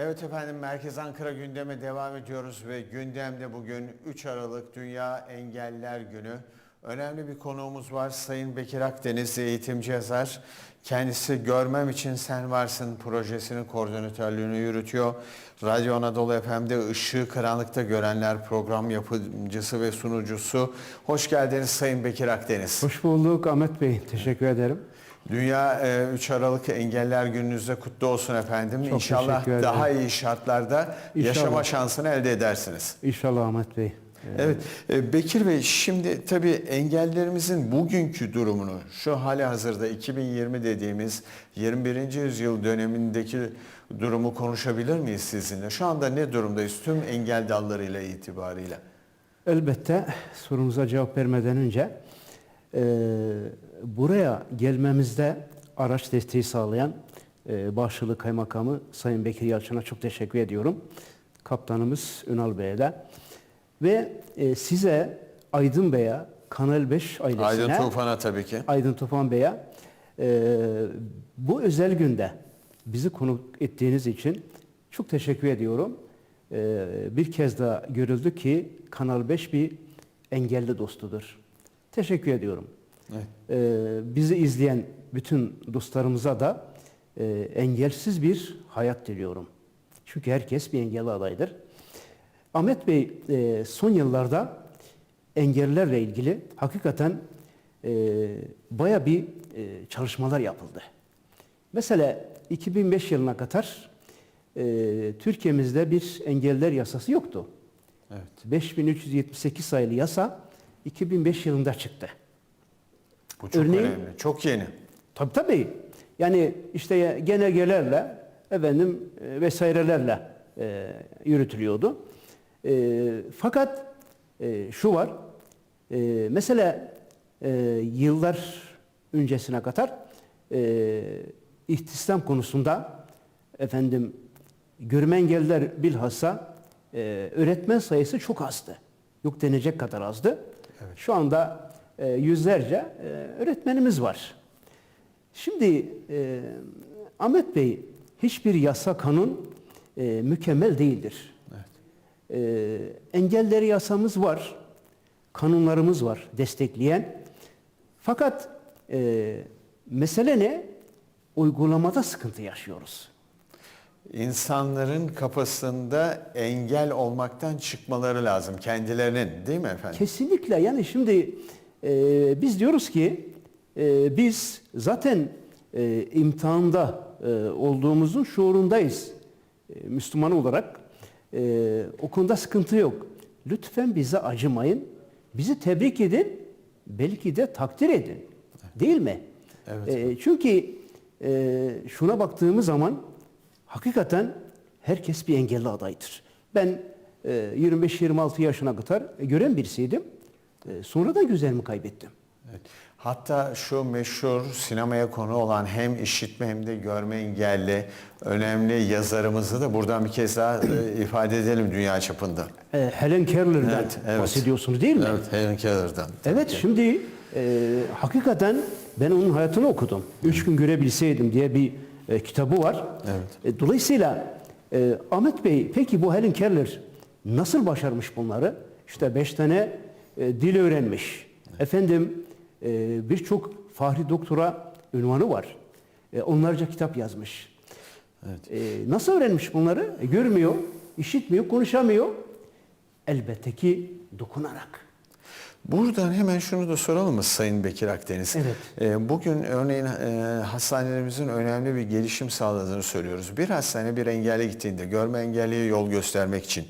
Evet efendim Merkez Ankara gündeme devam ediyoruz ve gündemde bugün 3 Aralık Dünya Engelliler Günü. Önemli bir konuğumuz var Sayın Bekir Akdeniz eğitimci yazar. Kendisi Görmem için Sen Varsın projesinin koordinatörlüğünü yürütüyor. Radyo Anadolu FM'de Işığı Karanlıkta Görenler program yapımcısı ve sunucusu. Hoş geldiniz Sayın Bekir Akdeniz. Hoş bulduk Ahmet Bey. Teşekkür ederim. Dünya e, 3 Aralık Engeller Gününüzde kutlu olsun efendim. Çok İnşallah daha iyi şartlarda İnşallah. yaşama şansını elde edersiniz. İnşallah Ahmet Bey. Evet e, Bekir Bey şimdi tabii engellerimizin bugünkü durumunu şu hali hazırda 2020 dediğimiz 21. yüzyıl dönemindeki durumu konuşabilir miyiz sizinle? Şu anda ne durumdayız tüm engel dallarıyla itibarıyla? Elbette sorunuza cevap vermeden önce e, buraya gelmemizde araç desteği sağlayan e, Kaymakamı Sayın Bekir Yalçın'a çok teşekkür ediyorum. Kaptanımız Ünal Bey'e de. Ve e, size Aydın Bey'e, Kanal 5 ailesine, Aydın Tufan'a tabii ki. Aydın Tufan Bey'e e, bu özel günde bizi konuk ettiğiniz için çok teşekkür ediyorum. E, bir kez daha görüldü ki Kanal 5 bir engelli dostudur. Teşekkür ediyorum. Evet. E, bizi izleyen bütün dostlarımıza da e, engelsiz bir hayat diliyorum. Çünkü herkes bir engelli adaydır. Ahmet Bey e, son yıllarda engellerle ilgili hakikaten e, baya bir e, çalışmalar yapıldı. Mesela 2005 yılına kadar e, Türkiye'mizde bir engeller yasası yoktu. Evet. 5378 sayılı yasa 2005 yılında çıktı. Bu çok Örneğin- önemli. Çok yeni. Tabii tabii. Yani işte genelgelerle efendim e, vesairelerle e, yürütülüyordu. E, fakat e, şu var. E, mesela e, yıllar öncesine kadar e, ihtisam konusunda efendim görme engelliler bilhassa e, öğretmen sayısı çok azdı. Yok denecek kadar azdı. Şu anda e, yüzlerce e, öğretmenimiz var. Şimdi e, Ahmet Bey hiçbir yasa kanun e, mükemmel değildir. E, engelleri yasamız var, kanunlarımız var destekleyen. Fakat e, mesele ne? Uygulamada sıkıntı yaşıyoruz. İnsanların kafasında engel olmaktan çıkmaları lazım kendilerinin değil mi efendim? Kesinlikle yani şimdi e, biz diyoruz ki e, biz zaten e, imtihanda e, olduğumuzun şuurundayız e, Müslüman olarak. E, o konuda sıkıntı yok. Lütfen bize acımayın. Bizi tebrik edin. Belki de takdir edin. Değil mi? Evet. E, çünkü e, şuna baktığımız zaman hakikaten herkes bir engelli adaydır. Ben e, 25-26 yaşına kadar gören birisiydim. E, sonra da gözlerimi kaybettim. Evet. Hatta şu meşhur sinemaya konu olan hem işitme hem de görme engelli önemli yazarımızı da buradan bir kez daha e, ifade edelim dünya çapında. E, Helen Keller'dan Evet, evet. bahsediyorsunuz değil mi? Evet, Helen Keller'dan. Evet şimdi e, hakikaten ben onun hayatını okudum. Üç gün görebilseydim diye bir e, kitabı var. Evet. E, dolayısıyla e, Ahmet Bey peki bu Helen Keller nasıl başarmış bunları? İşte beş tane e, dil öğrenmiş. Efendim e, birçok fahri doktora ünvanı var. E, onlarca kitap yazmış. Evet. E, nasıl öğrenmiş bunları? E, görmüyor, işitmiyor, konuşamıyor. Elbette ki dokunarak. Buradan hemen şunu da soralım mı Sayın Bekir Akdeniz? Evet. Bugün örneğin hastanelerimizin önemli bir gelişim sağladığını söylüyoruz. Bir hastane bir engelli gittiğinde görme engelliye yol göstermek için,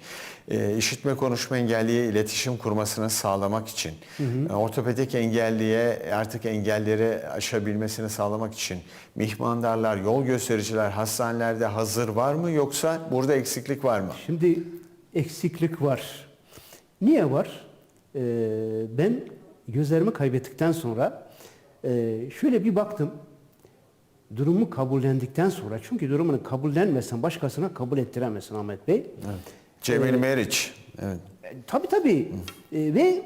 e, işitme konuşma engelliye iletişim kurmasını sağlamak için, e, ortopedik engelliye artık engelleri aşabilmesini sağlamak için mihmandarlar, yol göstericiler hastanelerde hazır var mı yoksa burada eksiklik var mı? Şimdi eksiklik var. Niye var? Ee, ben gözlerimi kaybettikten sonra e, şöyle bir baktım. Durumu kabullendikten sonra çünkü durumunu kabullenmesen başkasına kabul ettiremezsin Ahmet Bey. Evet. Cemil Meriç. Evet. E, tabii tabii. E, ve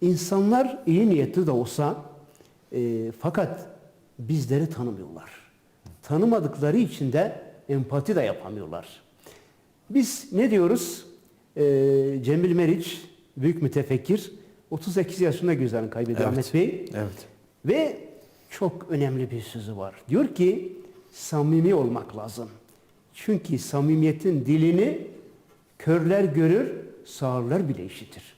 insanlar iyi niyetli de olsa e, fakat bizleri tanımıyorlar. Tanımadıkları için de empati de yapamıyorlar. Biz ne diyoruz? Ee, Cemil Meriç, büyük mütefekkir, 38 yaşında gözlerini kaybediyor Evet. Ahmet Bey. Evet. Ve çok önemli bir sözü var. Diyor ki samimi olmak lazım. Çünkü samimiyetin dilini körler görür, sağırlar bile işitir.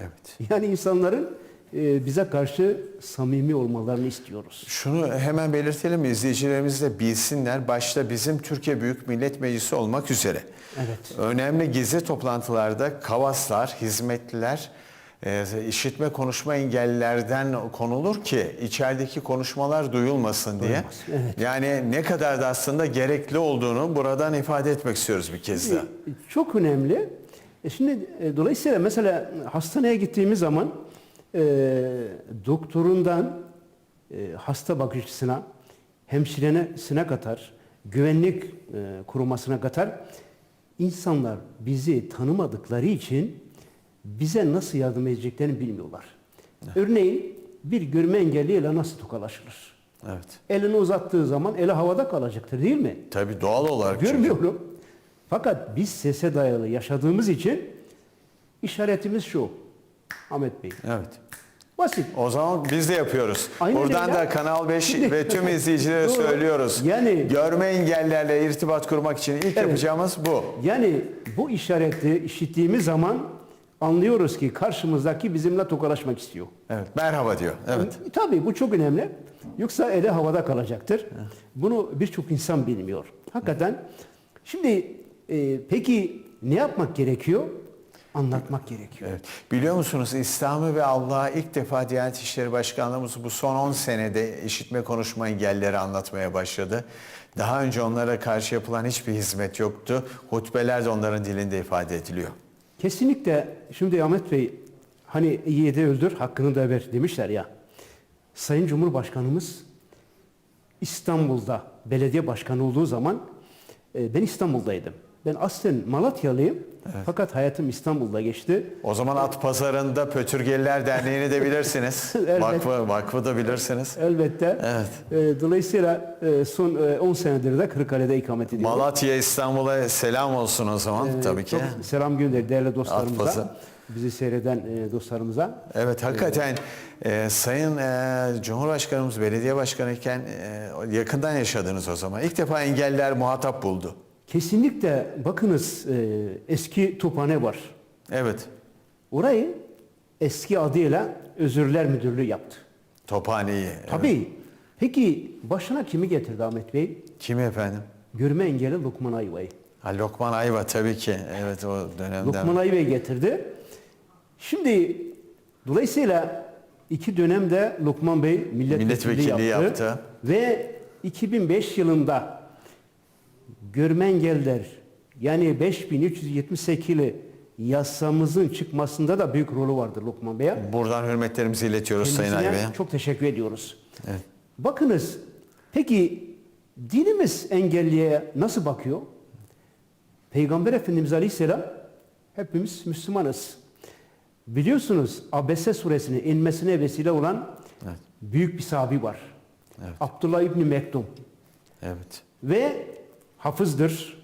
Evet. Yani insanların e, bize karşı samimi olmalarını istiyoruz. Şunu hemen belirtelim izleyicilerimiz de bilsinler. Başta bizim Türkiye Büyük Millet Meclisi olmak üzere. Evet. Önemli gizli toplantılarda kavaslar, hizmetliler, e, işitme konuşma engellilerden konulur ki içerideki konuşmalar duyulmasın diye. Duyulmasın, evet. Yani ne kadar da aslında gerekli olduğunu buradan ifade etmek istiyoruz bir kez daha. E, Çok önemli. E şimdi e, dolayısıyla mesela hastaneye gittiğimiz zaman e, doktorundan e, hasta bakıcısına, hemşiresine kadar, güvenlik e, kurumasına kadar insanlar bizi tanımadıkları için bize nasıl yardım edeceklerini bilmiyorlar. Örneğin bir görme engelliyle nasıl tokalaşılır? Evet. Elini uzattığı zaman eli havada kalacaktır değil mi? Tabii doğal olarak. çünkü. Görmüyorum. Fakat biz sese dayalı yaşadığımız için işaretimiz şu. Ahmet Bey. Evet. Basit. O zaman biz de yapıyoruz. Aynen Buradan öyle. da Kanal 5 Şimdi- ve tüm izleyicilere söylüyoruz. Yani- görme engellerle irtibat kurmak için ilk yapacağımız bu. Yani bu işareti işittiğimiz zaman anlıyoruz ki karşımızdaki bizimle tokalaşmak istiyor. Evet. Merhaba diyor. Evet. E, Tabii bu çok önemli. Yoksa eli havada kalacaktır. Bunu birçok insan bilmiyor. Hakikaten. Şimdi e, peki ne yapmak gerekiyor? Anlatmak gerekiyor. Evet. Biliyor musunuz İslam'ı ve Allah'a ilk defa Diyanet İşleri Başkanlığımız bu son 10 senede işitme konuşma engelleri anlatmaya başladı. Daha önce onlara karşı yapılan hiçbir hizmet yoktu. Hutbeler de onların dilinde ifade ediliyor. Kesinlikle şimdi Ahmet Bey hani iyi de öldür hakkını da ver demişler ya. Sayın Cumhurbaşkanımız İstanbul'da belediye başkanı olduğu zaman e, ben İstanbul'daydım. Ben aslen Malatyalıyım fakat hayatım İstanbul'da geçti. O zaman At Pazarı'nda Pötürgeliler Derneği'ni de bilirsiniz. Evet. Vakfı, vakfı da bilirsiniz. Elbette. Evet. E, dolayısıyla e, son e, 10 senedir de Kırıkkale'de ikamet ediyorum. Malatya İstanbul'a selam olsun o zaman E, tabii ki. çok selam gönder değerli Atpazı. dostlarımıza. Bizi seyreden e, dostlarımıza. Evet hakikaten e, Sayın e, Cumhurbaşkanımız belediye başkanı iken e, yakından yaşadınız o zaman. İlk defa engelliler muhatap buldu. Kesinlikle bakınız e, eski Tophane var. Evet. Orayı eski adıyla Özürler Müdürlüğü yaptı. Tophane'yi. evet. Tabii. Peki başına kimi getirdi Ahmet Bey? Kim efendim? Görme engelli Lokman Ayva'yı. Ha, Lokman Ayva tabii ki. Evet o dönemden. Lokman Ayva'yı getirdi. Şimdi dolayısıyla iki dönemde Lokman Bey milletvekilliği Milletvekilliği yaptı. yaptı. Ve 2005 yılında görme engeller yani 5378 yasamızın çıkmasında da büyük rolü vardır Lokman Bey'e. Buradan hürmetlerimizi iletiyoruz Sayın Kendisine Ayva'ya. çok teşekkür ediyoruz. Evet. Bakınız, peki dinimiz engelliye nasıl bakıyor? Peygamber Efendimiz Aleyhisselam hepimiz Müslümanız. Biliyorsunuz Abese suresinin inmesine vesile olan Evet. büyük bir sahabi var. Evet. Abdullah İbni Mektum. Evet. Ve hafızdır,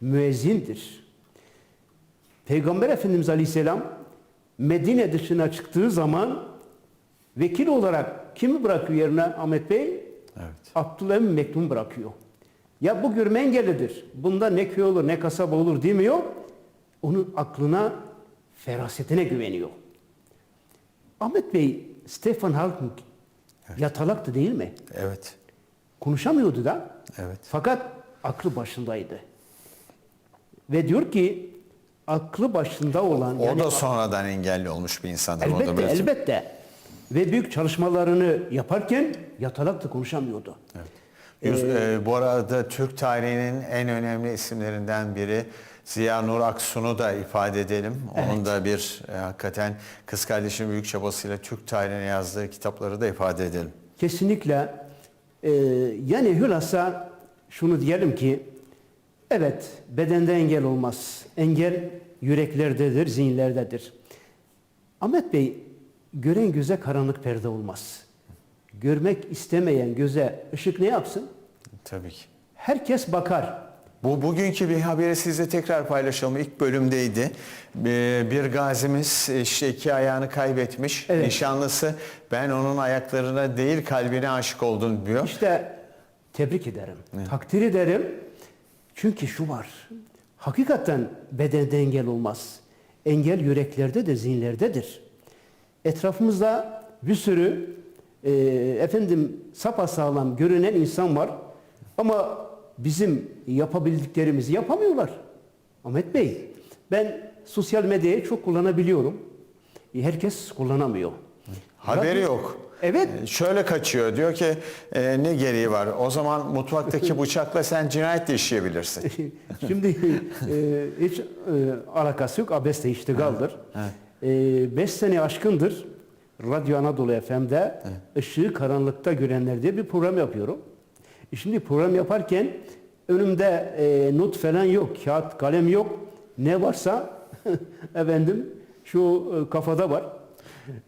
müezzindir. Peygamber Efendimiz Aleyhisselam Medine dışına çıktığı zaman vekil olarak kimi bırakıyor yerine Ahmet Bey? Evet. Abdullah İbni Mektum bırakıyor. Ya bu görme engellidir. Bunda ne köy olur ne kasaba olur demiyor. Onun aklına, ferasetine güveniyor. Ahmet Bey, Stefan Halkung yatalaktı değil mi? Evet. Konuşamıyordu da. Evet. Fakat aklı başındaydı. Ve diyor ki aklı başında olan O yani da sonradan engelli olmuş bir insandır. onu da elbette elbette ve büyük çalışmalarını yaparken yatalak da konuşamıyordu. Yus- e, bu arada Türk tarihinin en önemli isimlerinden biri Ziya Nur Aksun'u da ifade edelim. Onun da bir e, hakikaten kız kardeşinin büyük çabasıyla Türk tarihine yazdığı kitapları da ifade edelim. Kesinlikle e, yani hülasa şunu diyelim ki evet bedende engel olmaz. Engel yüreklerdedir, zihinlerdedir. Ahmet Bey gören göze karanlık perde olmaz. Görmek istemeyen göze ışık ne yapsın? Tabii ki. Herkes bakar. Bu bugünkü bir haberi sizle tekrar paylaşalım. İlk bölümdeydi. Ee, Bir gazimiz işte iki ayağını kaybetmiş. Evet. Nişanlısı ben onun ayaklarına değil kalbine aşık oldum diyor. İşte tebrik ederim, takdir ederim. Çünkü şu var, hakikaten bedende engel olmaz. Engel yüreklerde de zihinlerdedir. Etrafımızda bir sürü e, efendim sapasağlam görünen insan var ama bizim yapabildiklerimizi yapamıyorlar. Ahmet Bey, ben sosyal medyayı çok kullanabiliyorum. Herkes kullanamıyor. Haberi yok. Evet. Ee, Şöyle kaçıyor. Diyor ki e, ne gereği var? O zaman mutfaktaki bıçakla sen cinayet de işleyebilirsin. Şimdi e, hiç e, alakası yok. Abesle iştigaldır. E, beş sene aşkındır Radyo Anadolu FM'de ışığı karanlıkta görenler diye bir program yapıyorum. E şimdi program yaparken önümde e, not falan yok, kağıt, kalem yok. Ne varsa efendim şu e, kafada var.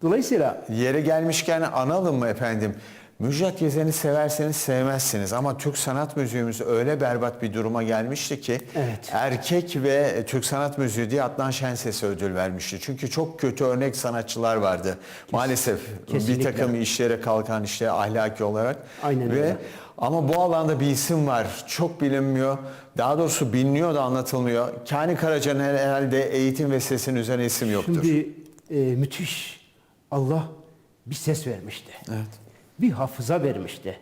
Dolayısıyla Yeri gelmişken analım mı efendim? Müjdat Gezen'i severseniz sevmezsiniz ama Türk sanat müziğimiz öyle berbat bir duruma gelmişti ki Evet. erkek ve Türk sanat müziği diye Adnan Şenses'e ödül vermişti. Çünkü çok kötü örnek sanatçılar vardı. Maalesef bir kesinlikle. takım işlere kalkan işte ahlaki olarak. Aynen ve öyle. ama bu alanda bir isim var. Çok bilinmiyor. Daha doğrusu biliniyor da anlatılmıyor. Kani Karaca'nın herhalde eğitim ve sesin üzerine isim yoktur. Şimdi e, müthiş. Allah bir ses vermişti. Evet. Bir hafıza vermişti.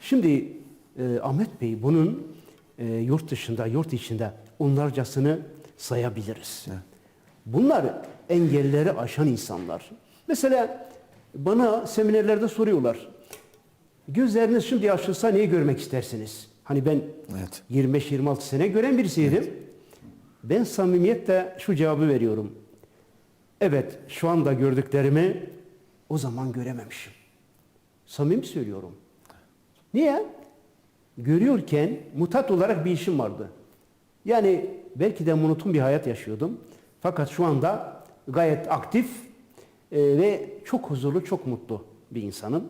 Şimdi e, Ahmet Bey bunun e, yurt dışında, yurt içinde onlarcasını sayabiliriz. Bunlar engelleri aşan insanlar. Mesela bana seminerlerde soruyorlar. Gözleriniz şimdi açılsa neyi görmek istersiniz? Hani ben Evet. 25-26 sene gören birisiydim. Ben samimiyetle şu cevabı veriyorum. Evet, şu anda gördüklerimi o zaman görememişim. Samimi söylüyorum. Niye? Görüyorken mutat olarak bir işim vardı. Yani belki de monoton bir hayat yaşıyordum. Fakat şu anda gayet aktif e, ve çok huzurlu, çok mutlu bir insanım.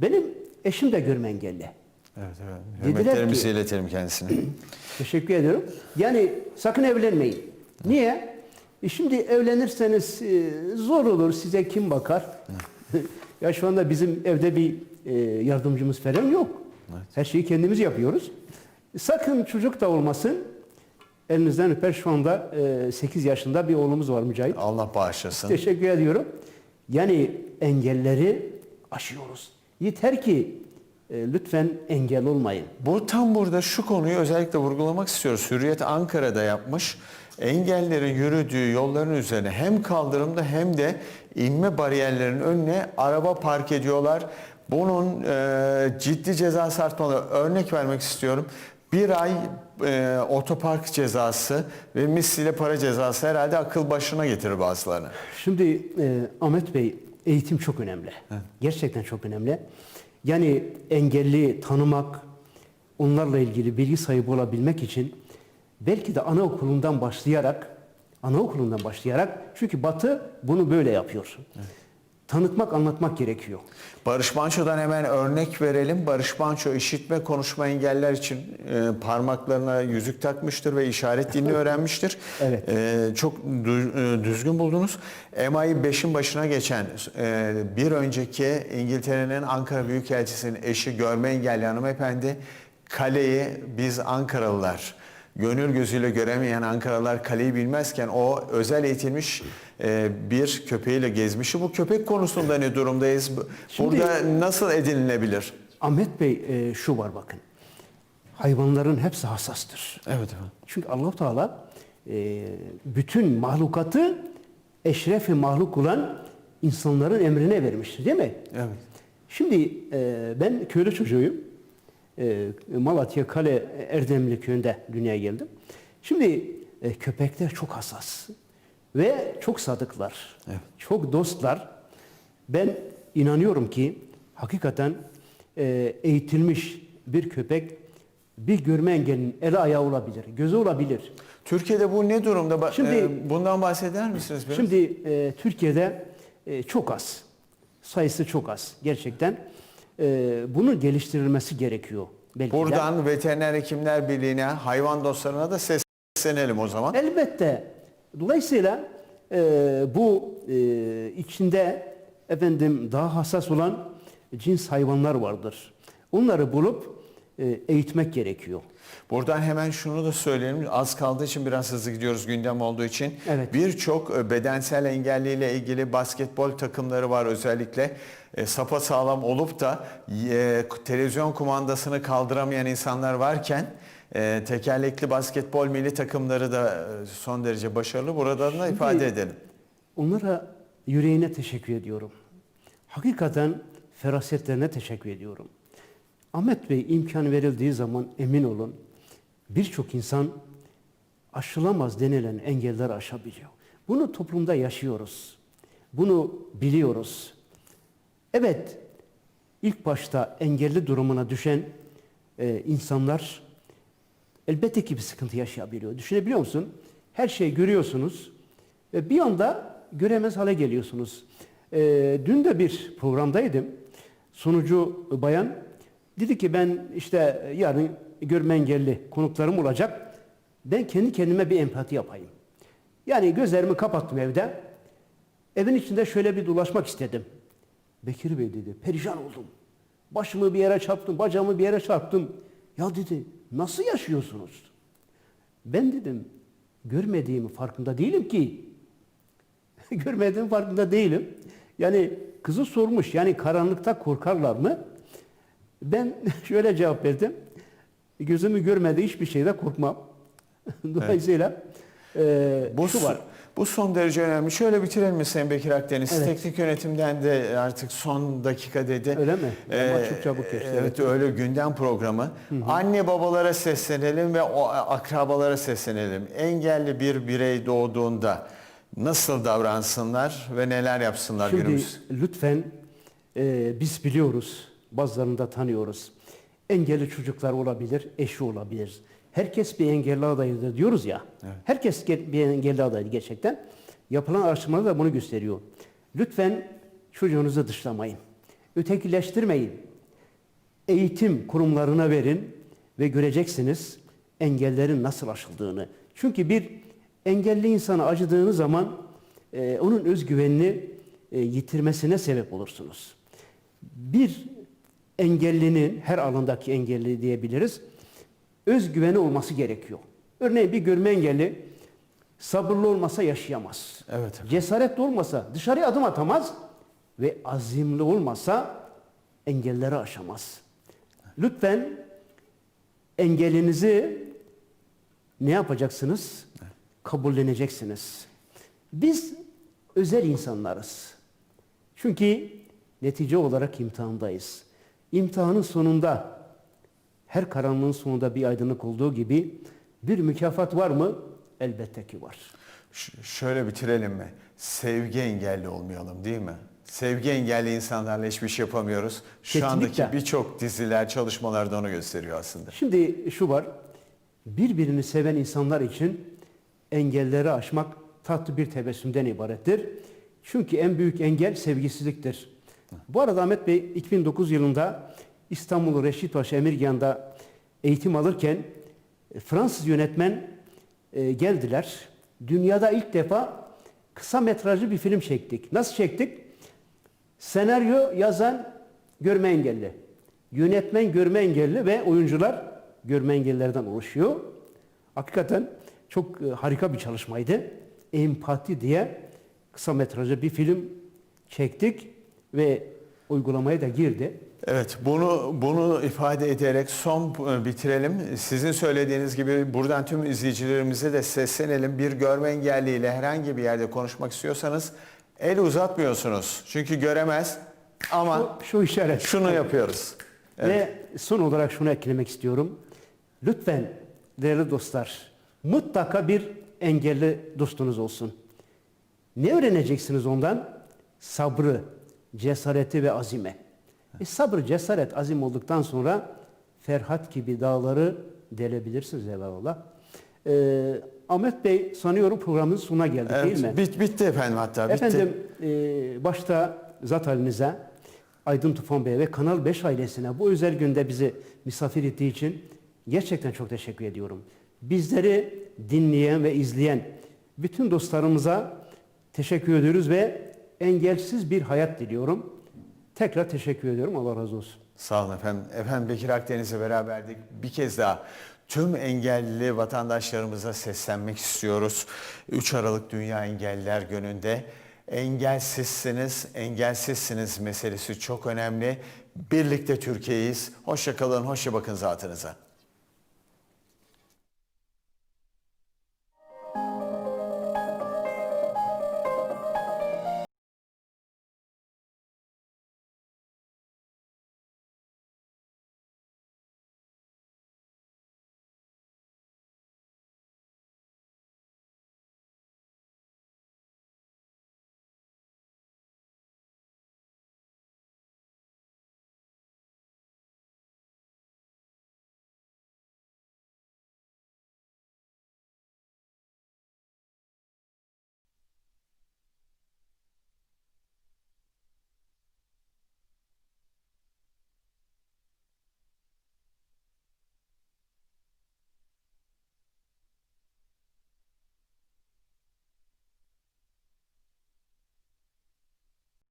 Benim eşim de görme engelli. Evet, evet. Hürmetlerimizi iletelim kendisine. Teşekkür ediyorum. Yani sakın evlenmeyin. Niye? E şimdi evlenirseniz e, zor olur. Size kim bakar? ya şu anda bizim evde bir e, yardımcımız falan yok. Her şeyi kendimiz yapıyoruz. Sakın çocuk da olmasın. Elinizden öper şu anda 8 yaşında bir oğlumuz var Mücahit. Allah bağışlasın. Teşekkür ediyorum. Yani engelleri aşıyoruz. Yeter ki e, lütfen engel olmayın. Bu tam burada şu konuyu özellikle vurgulamak istiyoruz. Hürriyet Ankara'da yapmış. Engellerin yürüdüğü yolların üzerine hem kaldırımda hem de inme bariyerlerinin önüne araba park ediyorlar. Bunun e, ciddi cezası artmalı. Örnek vermek istiyorum. Bir ay e, otopark cezası ve misliyle para cezası herhalde akıl başına getirir bazılarını. Şimdi e, Ahmet Bey eğitim çok önemli. Gerçekten çok önemli. Yani engelli tanımak, onlarla ilgili bilgi sahibi olabilmek için belki de anaokulundan başlayarak, anaokulundan başlayarak çünkü Batı bunu böyle yapıyor. Tanıtmak, anlatmak gerekiyor. Barış Manço'dan hemen örnek verelim. Barış Manço işitme konuşma engeller için e, parmaklarına yüzük takmıştır ve işaret dilini öğrenmiştir. Evet. E, çok e, düzgün buldunuz. MI 5'in başına geçen e, bir önceki İngiltere'nin Ankara Büyükelçisi'nin eşi görme engelli hanımefendi kaleyi biz Ankaralılar gönül gözüyle göremeyen Ankaralılar kaleyi bilmezken o özel eğitilmiş e, bir köpeğiyle gezmişi. Bu köpek konusunda ne durumdayız? Şimdi- Burada nasıl edinilebilir? Ahmet Bey e, şu var bakın. Hayvanların hepsi hassastır. Evet efendim. Çünkü allah Teala e, bütün mahlukatı eşrefi mahluk olan insanların emrine vermiştir değil mi? Evet. Şimdi e, ben köylü çocuğuyum. E, Malatya Kale Erdemli köyünde dünyaya geldim. Şimdi e, köpekler çok hassas ve çok sadıklar. Evet. Çok dostlar. Ben inanıyorum ki hakikaten e, eğitilmiş bir köpek bir görme engellinin eli ayağı olabilir, gözü olabilir. Türkiye'de bu ne durumda? Şimdi- e, bundan bahseder misiniz biraz? Şimdi e, Türkiye'de e, çok az. Sayısı çok az gerçekten. E, bunun geliştirilmesi gerekiyor. belki de. Buradan Veteriner Hekimler Birliği'ne, hayvan dostlarına da seslenelim o zaman. Elbette. Dolayısıyla e, bu e, içinde efendim daha hassas olan cins hayvanlar vardır. Onları bulup eğitmek gerekiyor. Buradan hemen şunu da söyleyelim. Az kaldığı için biraz hızlı gidiyoruz gündem olduğu için. Evet. Birçok e, bedensel engelliyle ilgili basketbol takımları var özellikle. E, sapa sağlam olup da e, televizyon kumandasını kaldıramayan insanlar varken e, tekerlekli basketbol milli takımları da e, son derece başarılı. Buradan da ifade edelim. Onlara yüreğine teşekkür ediyorum. Hakikaten ferasetlerine teşekkür ediyorum. Ahmet Bey imkan verildiği zaman emin olun birçok insan aşılamaz denilen engeller aşabiliyor. Bunu toplumda yaşıyoruz. Bunu biliyoruz. Evet, ilk başta engelli durumuna düşen e, insanlar elbette ki bir sıkıntı yaşayabiliyor. Düşünebiliyor musun? Her şeyi görüyorsunuz ve bir anda göremez hale geliyorsunuz. E, dün de bir programdaydım. Sunucu bayan dedi ki ben işte yarın görme engelli konuklarım olacak. Ben kendi kendime bir empati yapayım. Yani gözlerimi kapattım evde. Evin içinde şöyle bir dolaşmak istedim. Bekir Bey dedi, perişan oldum. Başımı bir yere çarptım, bacağımı bir yere çarptım. Ya dedi, nasıl yaşıyorsunuz? Ben dedim, görmediğimi farkında değilim ki. Görmediğim farkında değilim. Yani kızı sormuş, yani karanlıkta korkarlar mı? Ben şöyle cevap verdim. Gözümü görmediği hiçbir şeyde korkmam. Dolayısıyla e, Bu, şu var. bu son derece önemli. Şöyle bitirelim mi Sayın Bekir Akdeniz? Evet. Teknik yönetimden de artık son dakika dedi. Öyle mi? Ama Ee, çok çabuk geçti. Evet öyle gündem programı. Anne babalara seslenelim ve o akrabalara seslenelim. Engelli bir birey doğduğunda nasıl davransınlar ve neler yapsınlar Şimdi günümüz? lütfen e, biz biliyoruz, bazılarını da tanıyoruz. Engelli çocuklar olabilir, eşi olabilir. Herkes bir engelli adayıdır diyoruz ya. Herkes ge- bir engelli adayı gerçekten. Yapılan araştırmalar da bunu gösteriyor. Lütfen çocuğunuzu dışlamayın. Ötekileştirmeyin. Eğitim kurumlarına verin ve göreceksiniz engellerin nasıl aşıldığını. Çünkü bir engelli insana acıdığınız zaman e, onun özgüvenini e, yitirmesine sebep olursunuz. Bir engellinin, her alandaki engelli diyebiliriz, özgüveni olması gerekiyor. Örneğin bir görme engelli sabırlı olmasa yaşayamaz. Evet. Cesaretli olmasa dışarıya adım atamaz ve azimli olmasa engelleri aşamaz. Lütfen engelinizi ne yapacaksınız? Kabulleneceksiniz. Biz özel insanlarız. Çünkü netice olarak imtihandayız. İmtihanın sonunda her karanlığın sonunda bir aydınlık olduğu gibi bir mükafat var mı? Elbette ki var. Ş- şöyle bitirelim mi? Sevgi engelli olmayalım değil mi? Sevgi engelli insanlarla hiçbir şey yapamıyoruz. Şu Kesinlikle. andaki birçok diziler, çalışmalar da onu gösteriyor aslında. Şimdi şu var, birbirini seven insanlar için engelleri aşmak tatlı bir tebessümden ibarettir. Çünkü en büyük engel sevgisizliktir. Bu arada Ahmet Bey 2009 yılında İstanbul Reşit Paşa Emirgan'da eğitim alırken e, Fransız yönetmen e, geldiler. Dünyada ilk defa kısa metrajlı bir film çektik. Nasıl çektik? Senaryo yazan görme engelli. Yönetmen görme engelli ve oyuncular görme engellilerden oluşuyor. Hakikaten çok e, harika bir çalışmaydı. Empati diye kısa metrajlı bir film çektik ve uygulamaya da girdi. Evet, bunu bunu ifade ederek son e, bitirelim. Sizin söylediğiniz gibi buradan tüm izleyicilerimize de seslenelim. Bir görme engelliyle herhangi bir yerde konuşmak istiyorsanız el uzatmıyorsunuz. Çünkü göremez ama Şu, şu işaret. şunu yapıyoruz. Evet. Ve son olarak şunu eklemek istiyorum. Lütfen değerli dostlar, mutlaka bir engelli dostunuz olsun. Ne öğreneceksiniz ondan? Sabrı, cesareti ve azime. E sabır, cesaret, azim olduktan sonra Ferhat gibi dağları delebilirsiniz evvelallah. Ee, Ahmet Bey sanıyorum programın sonuna geldik değil mi? Evet, bit, bitti efendim hatta bitti. Efendim e, başta zat halinize Aydın Tufan Bey'e ve Kanal 5 ailesine bu özel günde bizi misafir ettiği için gerçekten çok teşekkür ediyorum. Bizleri dinleyen ve izleyen bütün dostlarımıza teşekkür ediyoruz ve engelsiz bir hayat diliyorum. Tekrar teşekkür ediyorum. Allah razı olsun. Sağ olun efendim. Efendim Bekir Akdeniz'le beraberdik. Bir kez daha tüm engelli vatandaşlarımıza seslenmek istiyoruz. 3 Aralık Dünya Engelliler Günü'nde engelsizsiniz, engelsizsiniz meselesi çok önemli. Birlikte Türkiye'yiz. Hoşça kalın, hoşça bakın zatınıza.